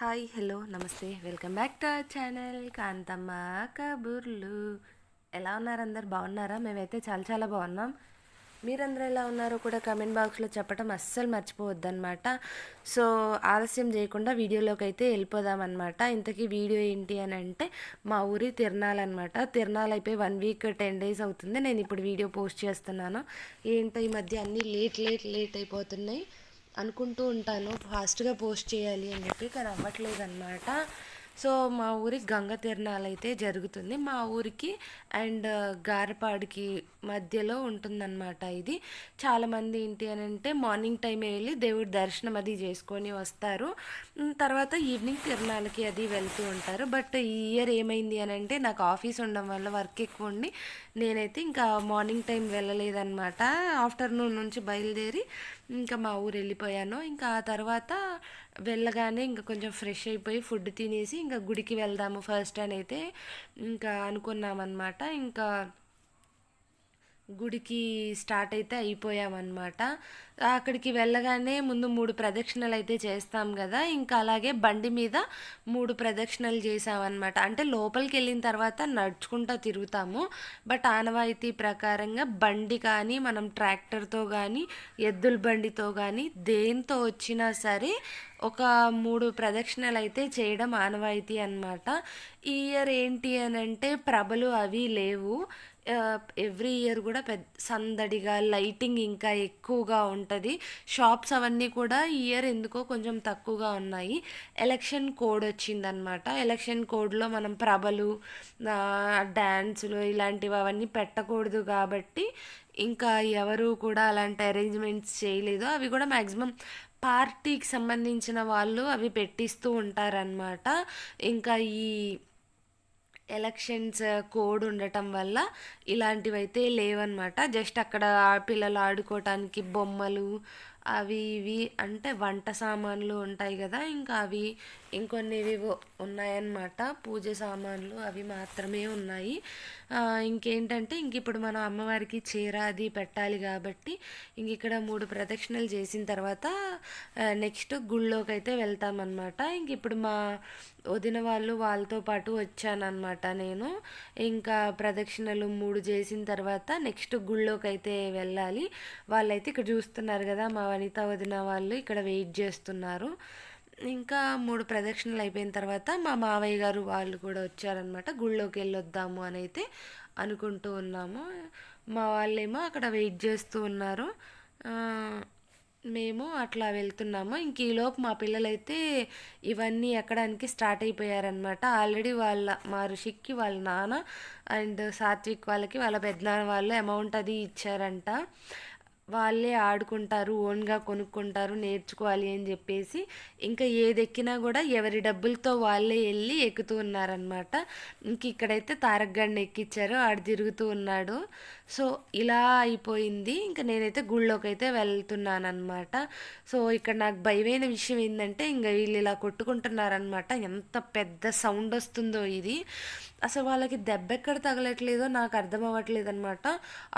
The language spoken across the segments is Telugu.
హాయ్ హలో నమస్తే. Welcome back to our channel Kanthamma Kaburlu. ఎలా ఉన్నారు అందరు? బాగున్నారా? మేమైతే చాలా చాలా బాగున్నాం. మీరందరూ ఎలా ఉన్నారో కూడా కమెంట్ బాక్స్లో చెప్పడం అస్సలు మర్చిపోవద్దనమాట సో ఆలస్యం చేయకుండా వీడియోలోకి అయితే వెళ్ళిపోదామన్నమాట. ఇంతకీ వీడియో ఏంటి అని అంటే మా ఊరి తిరణాలన్నమాట తిరణాలు అయిపోయి వన్ వీక్ టెన్ డేస్ అవుతుంది. నేను ఇప్పుడు వీడియో పోస్ట్ చేస్తున్నాను. ఏంటో ఈ మధ్య అన్నీ లేట్ లేట్ లేట్ అయిపోతున్నాయి. అనుకుంటూ ఉంటాను. ఫాస్ట్గా పోస్ట్ చేయాలి అని చెప్పి కానీ అవ్వట్లేదు అనమాట సో మా ఊరి గంగ తిరణాలు అయితే జరుగుతుంది. మా ఊరికి అండ్ గారపాడికి మధ్యలో ఉంటుందన్నమాట ఇది. చాలామంది ఏంటి అని అంటే మార్నింగ్ టైం వెళ్ళి దేవుడి దర్శనం అది చేసుకొని వస్తారు. తర్వాత ఈవినింగ్ తిరణాలకి అది వెళ్తూ ఉంటారు. బట్ ఈ ఇయర్ ఏమైంది అని అంటే నాకు ఆఫీస్ ఉండడం వల్ల వర్క్ ఎక్కువ ఉండి నేనైతే ఇంకా మార్నింగ్ టైం వెళ్ళలేదన్నమాట. ఆఫ్టర్నూన్ నుంచి బయలుదేరి ఇంకా మా ఊరు వెళ్ళిపోయాను. ఇంకా ఆ తర్వాత వెళ్ళగానే ఇంకా కొంచెం ఫ్రెష్ అయిపోయి ఫుడ్ తినేసి ఇంకా గుడికి వెళ్దాము ఫస్ట్ అని అయితే ఇంకా అనుకున్నామన్నమాట. ఇంకా గుడికి స్టార్ట్ అయితే అయిపోయామన్నమాట. అక్కడికి వెళ్ళగానే ముందు మూడు ప్రదక్షిణలు అయితే చేస్తాం కదా ఇంకా అలాగే బండి మీద మూడు ప్రదక్షిణలు చేసామన్నమాట. అంటే లోపలికి వెళ్ళిన తర్వాత నడుచుకుంటూ తిరుగుతాము బట్ ఆనవాయితీ ప్రకారంగా బండి కానీ మనం ట్రాక్టర్తో కానీ ఎద్దుల బండితో కానీ దేంతో వచ్చినా సరే ఒక మూడు ప్రదక్షిణలు అయితే చేయడం ఆనవాయితీ అన్నమాట. ఈ ఇయర్ ఏంటి అని అంటే ప్రభలు అవి లేవు. ఎవ్రీ ఇయర్ కూడా పెద్ద సందడిగా లైటింగ్ ఇంకా ఎక్కువగా ఉంటుంది. షాప్స్ అవన్నీ కూడా ఈ ఇయర్ ఎందుకో కొంచెం తక్కువగా ఉన్నాయి. ఎలక్షన్ కోడ్ వచ్చిందనమాట ఎలక్షన్ కోడ్లో మనం ప్రభలు డ్యాన్సులు ఇలాంటివి అవన్నీ పెట్టకూడదు కాబట్టి ఇంకా ఎవరు కూడా అలాంటి అరేంజ్మెంట్స్ చేయలేదు. అవి కూడా మ్యాక్సిమం పార్టీకి సంబంధించిన వాళ్ళు అవి పెట్టిస్తూ ఉంటారనమాట ఇంకా ఈ ఎలక్షన్స్ కోడ్ ఉండటం వల్ల ఇలాంటివైతే లేవన్నమాట. జస్ట్ అక్కడ పిల్లలు ఆడుకోవటానికి బొమ్మలు అవి ఇవి అంటే వంట సామాన్లు ఉంటాయి కదా ఇంకా అవి ఇంకొన్ని ఉన్నాయన్నమాట. పూజ సామాన్లు అవి మాత్రమే ఉన్నాయి. ఇంకేంటంటే ఇంక ఇప్పుడు మనం అమ్మవారికి చీర అది పెట్టాలి కాబట్టి ఇంక ఇక్కడ మూడు ప్రదక్షిణలు చేసిన తర్వాత నెక్స్ట్ గుళ్ళోకి అయితే వెళ్తామన్నమాట. ఇంక ఇప్పుడు మా వదిన వాళ్ళు వాళ్ళతో పాటు వచ్చానన్నమాట నేను. ఇంకా ప్రదక్షిణలు మూడు చేసిన తర్వాత నెక్స్ట్ గుళ్ళోకి అయితే వెళ్ళాలి. వాళ్ళైతే ఇక్కడ చూస్తున్నారు కదా మా వనిత వదిన వాళ్ళు ఇక్కడ వెయిట్ చేస్తున్నారు. ఇంకా మూడు ప్రదక్షిణలు అయిపోయిన తర్వాత మా మావయ్య గారు వాళ్ళు కూడా వచ్చారనమాట గుళ్ళోకి వెళ్ళొద్దాము అని అయితే అనుకుంటూ ఉన్నాము. మా వాళ్ళేమో అక్కడ వెయిట్ చేస్తూ ఉన్నారు. మేము అట్లా వెళ్తున్నాము. ఇంక ఈలోపు మా పిల్లలైతే ఇవన్నీ ఎక్కడానికి స్టార్ట్ అయిపోయారనమాట ఆల్రెడీ వాళ్ళ మా ఋషికి వాళ్ళ నాన్న అండ్ సాత్విక్ వాళ్ళకి వాళ్ళ పెద్దనాన్న వాళ్ళు అమౌంట్ అది ఇచ్చారంట. వాళ్ళే ఆడుకుంటారు ఓన్గా కొనుక్కుంటారు నేర్చుకోవాలి అని చెప్పేసి ఇంకా ఏది ఎక్కినా కూడా ఎవరి డబ్బులతో వాళ్ళే వెళ్ళి ఎక్కుతూ ఉన్నారనమాట ఇంక ఇక్కడైతే తారక్గడ్ని ఎక్కిచ్చారు ఆడు తిరుగుతూ ఉన్నాడు. సో ఇలా అయిపోయింది. ఇంకా నేనైతే గుళ్ళోకి అయితే వెళ్తున్నాను అనమాట సో ఇక్కడ నాకు భయమైన విషయం ఏంటంటే ఇంకా వీళ్ళు ఇలా కొట్టుకుంటున్నారనమాట ఎంత పెద్ద సౌండ్ వస్తుందో ఇది. అసలు వాళ్ళకి దెబ్బ ఎక్కడ తగలట్లేదో నాకు అర్థం అవ్వట్లేదు అనమాట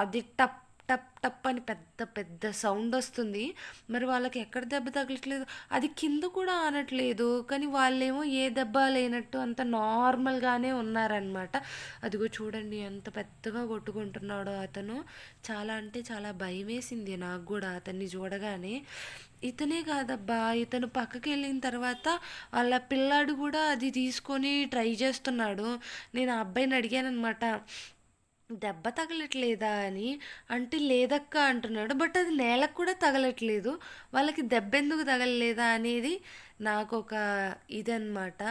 అది టప్ టప్ టప్ అని పెద్ద పెద్ద సౌండ్ వస్తుంది. మరి వాళ్ళకి ఎక్కడ దెబ్బ తగలట్లేదు? అది కింద కూడా ఆనట్లేదు. కానీ వాళ్ళేమో ఏ దెబ్బ లేనట్టు అంత నార్మల్గానే ఉన్నారనమాట అదిగో చూడండి ఎంత పెద్దగా కొట్టుకుంటున్నాడో అతను. చాలా అంటే చాలా భయం వేసింది నాకు కూడా అతన్ని చూడగానే. ఇతనే కాదబ్బా ఇతను పక్కకి వెళ్ళిన తర్వాత వాళ్ళ పిల్లాడు కూడా అది తీసుకొని ట్రై చేస్తున్నాడు. నేను ఆ అబ్బాయిని అడిగాను అనమాట దెబ్బ తగలట్లేదా అని అంటే లేదక్క అంటున్నాడు. బట్ అది నేలకు కూడా తగలట్లేదు. వాళ్ళకి దెబ్బ ఎందుకు తగలలేదా అనేది నాకు ఒక ఇదన్నమాట.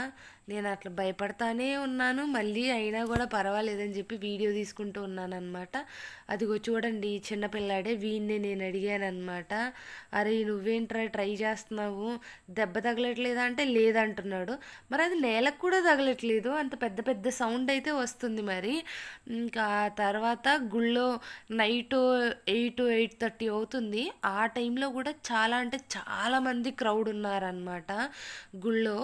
నేను అట్లా భయపడతానే ఉన్నాను మళ్ళీ అయినా కూడా పర్వాలేదని చెప్పి వీడియో తీసుకుంటూ ఉన్నాను అనమాట అదిగో చూడండి చిన్నపిల్లాడే వీడిని నేను అడిగాను అనమాట అరే నువ్వేంట్రా ట్రై చేస్తున్నావు? దెబ్బ తగలట్లేదా అంటే లేదంటున్నాడు. మరి అది నేలకు కూడా తగలట్లేదు అంత పెద్ద పెద్ద సౌండ్ అయితే వస్తుంది మరి. ఇంకా తర్వాత గుళ్ళో నైట్ ఎయిట్ ఎయిట్ థర్టీ అవుతుంది. ఆ టైంలో కూడా చాలా అంటే చాలామంది క్రౌడ్ ఉన్నారనమాట గుళ్ళో.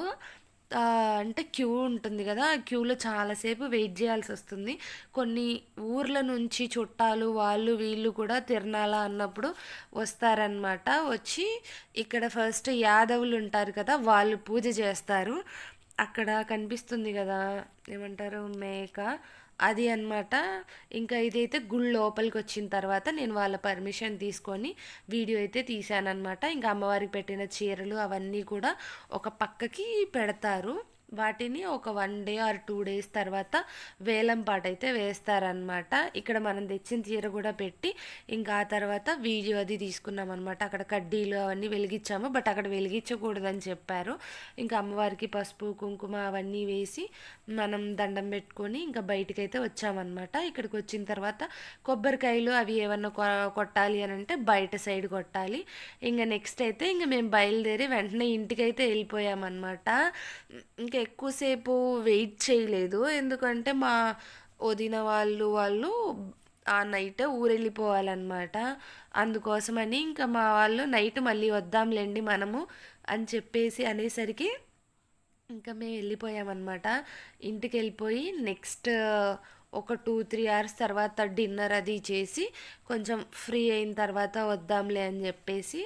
అంటే క్యూ ఉంటుంది కదా ఆ క్యూలో చాలాసేపు వెయిట్ చేయాల్సి వస్తుంది కొన్ని ఊర్ల నుంచి చుట్టాలు వాళ్ళు వీళ్ళు కూడా తిరణాల అన్నప్పుడు వస్తారనమాట. వచ్చి ఇక్కడ ఫస్ట్ యాదవులు ఉంటారు కదా! వాళ్ళు పూజ చేస్తారు. అక్కడ కనిపిస్తుంది కదా ఏమంటారు మేక అది అనమాట. ఇంకా ఇదైతే గుడి లోపలికొచ్చిన తర్వాత నేను వాళ్ళ పర్మిషన్ తీసుకొని వీడియో అయితే తీశానమాట ఇంకా అమ్మవారికి పెట్టిన చీరలు అవన్నీ కూడా ఒక పక్కకి పెడతారు. వాటిని ఒక one day or two days తర్వాత వేలం పాటైతే వేస్తారనమాట. ఇక్కడ మనం తెచ్చిన చీర కూడా పెట్టి, ఇంకా ఆ తర్వాత వీడియో అది తీసుకున్నాం అనమాట అక్కడ కడ్డీలు అవన్నీ వెలిగించాము బట్ అక్కడ వెలిగించకూడదని చెప్పారు. ఇంకా అమ్మవారికి పసుపు, కుంకుమ అవన్నీ వేసి మనం దండం పెట్టుకొని ఇంకా బయటికైతే వచ్చామనమాట. ఇక్కడికొచ్చిన తర్వాత కొబ్బరికాయలు అవి ఏమన్నా కొ కొట్టాలి అంటే బయట సైడ్ కొట్టాలి. ఇంకా నెక్స్ట్ అయితే ఇంకా మేము బయలుదేరి వెంటనే ఇంటికైతే వెళ్ళిపోయామన్నమాట ఇంకా ఎక్కువసేపు వెయిట్ చేయలేదు. ఎందుకంటే మా వదిన వాళ్ళు, వాళ్ళు ఆ నైట్ ఊరెళ్ళిపోవాలనమాట. అందుకోసమని ఇంకా మా వాళ్ళు నైట్ మళ్ళీ వద్దాంలేండి మనము అని చెప్పేసి అనేసరికి ఇంకా మేము వెళ్ళిపోయామనమాట. ఇంటికెళ్ళిపోయి నెక్స్ట్ ఒక 2, 3 అవర్స్ తర్వాత డిన్నర్ అది చేసి కొంచెం ఫ్రీ అయిన తర్వాత వద్దాంలే అని చెప్పేసి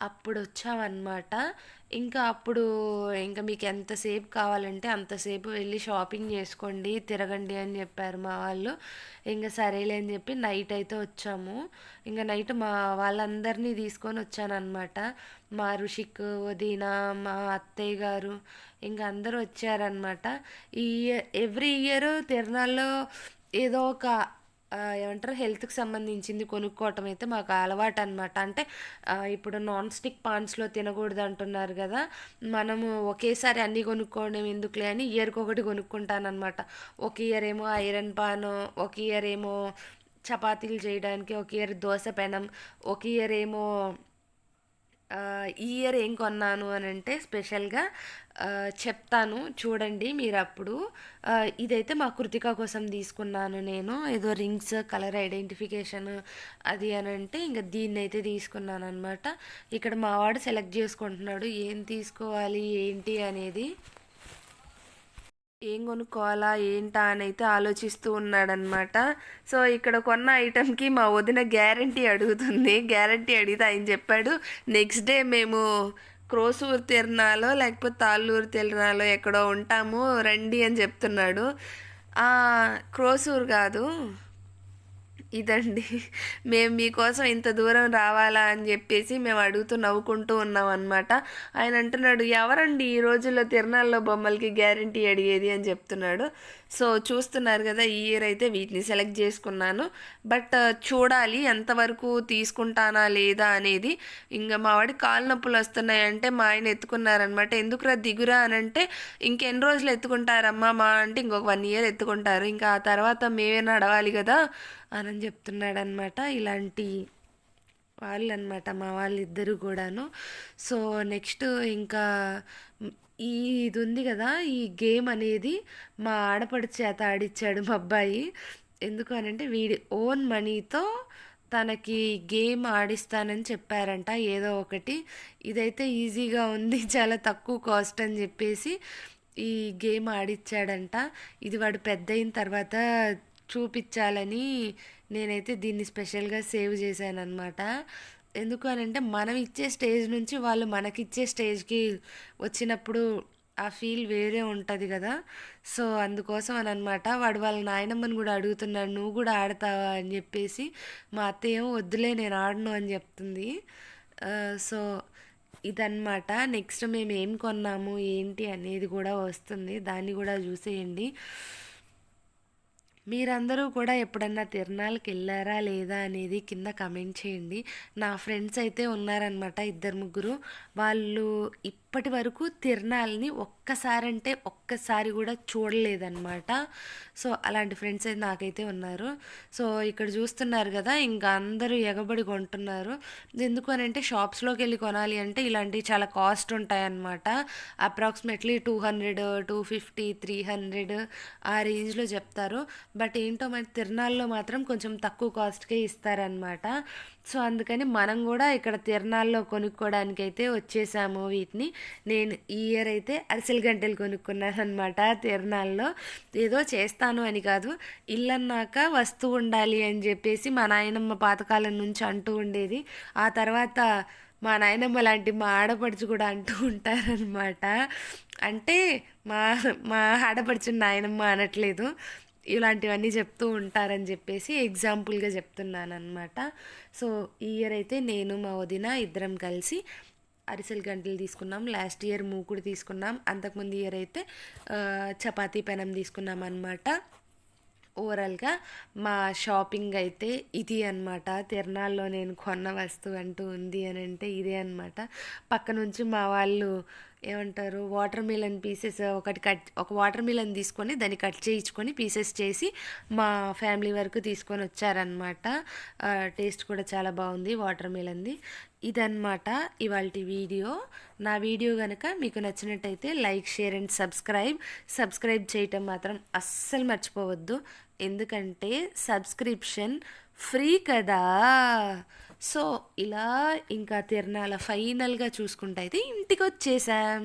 అప్పుడు వచ్చామన్నమాట ఇంకా అప్పుడు ఇంకా మీకు ఎంతసేపు కావాలంటే అంతసేపు వెళ్ళి షాపింగ్ చేసుకోండి, తిరగండి అని చెప్పారు మా వాళ్ళు. ఇంకా సరేలే అని చెప్పి నైట్ అయితే వచ్చాము. ఇంకా నైట్ మా వాళ్ళందరినీ తీసుకొని వచ్చాననమాట. మా రుషిక్, వదిన, మా అత్తయ్య గారు ఇంకా అందరూ వచ్చారనమాట. ఈ ఎవ్రీ ఇయర్ తిరణాల్లో ఏదో ఒక ఏమంటారు హెల్త్‌కి సంబంధించింది కొనుక్కోవటం అయితే మాకు అలవాటు అనమాట అంటే ఇప్పుడు నాన్ స్టిక్ పాన్స్‌లో తినకూడదంటున్నారు కదా మనము ఒకేసారి అన్నీ కొనుక్కోవడం ఎందుకులే అని ఇయర్‌కొకటి కొనుక్కుంటాననమాట. ఒక ఇయర్ ఏమో ఐరన్ పాను, ఒక ఇయర్ ఏమో చపాతీలు చేయడానికి, ఒక ఇయర్ దోశ పెనం, ఒక ఇయర్ ఏమో ఈ ఇయర్ ఏం కొన్నాను అని అంటే స్పెషల్‌గా చెప్తాను చూడండి మీరు అప్పుడు ఇదైతే మా కృతిక కోసం తీసుకున్నాను నేను. ఏదో రింగ్స్, కలర్ ఐడెంటిఫికేషన్ అది అని అంటే ఇంకా దీన్నైతే తీసుకున్నాననమాట. ఇక్కడ మా వాడు సెలెక్ట్ చేసుకుంటున్నాడు. ఏం తీసుకోవాలి, ఏంటి అనేది. ఏం కొనుక్కోవాలా ఏంటా అని అయితే ఆలోచిస్తూ ఉన్నాడనమాట. సో, ఇక్కడ కొన్న ఐటెంకి మా వదిన గ్యారంటీ అడుగుతుంది. గ్యారంటీ అడిగితే ఆయన చెప్పాడు, నెక్స్ట్ డే మేము క్రోసూరు తిరణాలో లేకపోతే తాళ్ళూరు తిరణాలో ఎక్కడో ఉంటాము రండి అని చెప్తున్నాడు. క్రోసూరు కాదు. ఇదండి. మేము మీకోసం ఇంత దూరం రావాలా అని చెప్పేసి మేము అడుగుతూ నవ్వుకుంటూ ఉన్నాం అనమాట ఆయన అంటున్నాడు, "ఎవరండి ఈ రోజుల్లో తిరణాల్లో బొమ్మలకి గ్యారంటీ అడిగేది" అని చెప్తున్నాడు. సో, చూస్తున్నారు కదా! ఈ ఇయర్ అయితే వీటిని సెలెక్ట్ చేసుకున్నాను. బట్ uh, చూడాలి ఎంతవరకు తీసుకుంటానా లేదా అనేది. ఇంకా మా వాడికి నొప్పులు వస్తున్నాయంటే మా ఆయన ఎత్తుకున్నారనమాట. "ఎందుకురా దిగురా" అని అంటే "ఇంకెన్ని రోజులు ఎత్తుకుంటారమ్మా" మా అంటే, "ఇంకొక వన్ ఇయర్ ఎత్తుకుంటారు. ఇంకా ఆ తర్వాత మేమే నడవాలి కదా అని చెప్తున్నాడనమాట. ఇలాంటి వాళ్ళనమాట మా వాళ్ళిద్దరూ కూడాను సో, నెక్స్ట్ ఇంకా ఈ ఇది ఉంది కదా ఈ గేమ్ అనేది మా ఆడపడి చేత ఆడిచ్చాడు మా అబ్బాయి. ఎందుకు అనంటే వీడి ఓన్ మనీతో తనకి గేమ్ ఆడిస్తానని చెప్పారంట ఏదో ఒకటి. ఇదైతే ఈజీగా ఉంది. చాలా తక్కువ కాస్ట్ అని చెప్పేసి ఈ గేమ్ ఆడిచ్చాడంట. ఇది వాడు పెద్దయిన తర్వాత చూపించాలని నేనైతే దీన్ని స్పెషల్‌గా సేవ్ చేశాను అనమాట ఎందుకు అని అంటే మనం ఇచ్చే స్టేజ్ నుంచి వాళ్ళు మనకిచ్చే స్టేజ్‌కి వచ్చినప్పుడు ఆ ఫీల్ వేరే ఉంటుంది కదా సో, అందుకోసం అని అనమాట వాడు వాళ్ళ నాయనమ్మని కూడా అడుగుతున్నాడు, "నువ్వు కూడా ఆడతావా?" అని చెప్పేసి మా అత్తయ్య "వద్దులే నేను ఆడను" అని చెప్తుంది. సో, ఇదన్నమాట నెక్స్ట్ మేము ఏం కొన్నాము, ఏంటి అనేది కూడా వస్తుంది. దాన్ని కూడా చూసేయండి. మీరందరూ కూడా ఎప్పుడన్నా తిరణాలకెళ్ళారా లేదా అనేది కింద కమెంట్ చేయండి. నా ఫ్రెండ్స్ అయితే ఉన్నారనమాట ఇద్దరు, ముగ్గురు. వాళ్ళు ఇప్పటి వరకు తిరణాలని ఒక్కసారంటే ఒక్కసారి కూడా చూడలేదన్నమాట సో, అలాంటి ఫ్రెండ్స్ అయితే నాకైతే ఉన్నారు. సో, ఇక్కడ చూస్తున్నారు కదా ఇంకా అందరూ ఎగబడి కొంటున్నారు. ఎందుకు షాప్స్లోకి వెళ్ళి కొనాలి అంటే ఇలాంటివి చాలా కాస్ట్ ఉంటాయన్నమాట. అప్రాక్సిమేట్‌లీ 200, 250, 300 ఆ రేంజ్‌లో చెప్తారు. బట్ ఏంటో మరి తిరణాల్లో మాత్రం కొంచెం తక్కువ కాస్ట్‌కే ఇస్తారనమాట. సో, అందుకని మనం కూడా ఇక్కడ తిరణాల్లో కొనుక్కోవడానికి అయితే వచ్చేసాము వీటిని. నేను ఈ ఇయర్ అయితే అరిసెల గంటలు కొనుక్కున్నాను అనమాట తిరణాల్లో ఏదో చేస్తాను అని కాదు ఇల్లన్నాక వస్తువు ఉండాలి అని చెప్పేసి మా నాయనమ్మ పాతకాలం నుంచి అంటూ ఉండేది. ఆ తర్వాత మా నాయనమ్మ లాంటి మా ఆడపడుచు కూడా అంటూ ఉంటారనమాట అంటే మా మా ఆడపడుచు నాయనమ్మ అనట్లేదు. ఇలాంటివన్నీ చెప్తూ ఉంటారని చెప్పేసి ఎగ్జాంపుల్గా చెప్తున్నాను అనమాట సో ఈ ఇయర్ అయితే నేను మా వదిన ఇద్దరం కలిసి అరిసెల గంటలు తీసుకున్నాం. లాస్ట్ ఇయర్ మూకుడు తీసుకున్నాం. అంతకుముందు ఇయర్ అయితే చపాతీ పెనం తీసుకున్నాం అనమాట ఓవరాల్గా మా షాపింగ్ అయితే ఇది అనమాట తిరణాల్లో నేను కొన్న వస్తువు అంటూ ఉంది అని అంటే ఇదే అనమాట పక్క నుంచి మా వాళ్ళు ఏమంటారు వాటర్ మిలన్ పీసెస్ ఒకటి కట్ ఒక వాటర్ మిలన్ తీసుకొని దాన్ని కట్ చేయించుకొని పీసెస్ చేసి మా ఫ్యామిలీ వరకు తీసుకొని వచ్చారనమాట టేస్ట్ కూడా చాలా బాగుంది వాటర్ మిలన్ది ఇదన్నమాట ఇవాళ వీడియో. నా వీడియో కనుక మీకు నచ్చినట్టయితే like share and subscribe. Subscribe చేయటం మాత్రం అస్సలు మర్చిపోవద్దు. ఎందుకంటే సబ్స్క్రిప్షన్ ఫ్రీ కదా. సో ఇలా ఇంకా తిరణాల ఫైనల్గా చూసుకుంటే అయితే ఇంటికి వచ్చేసాం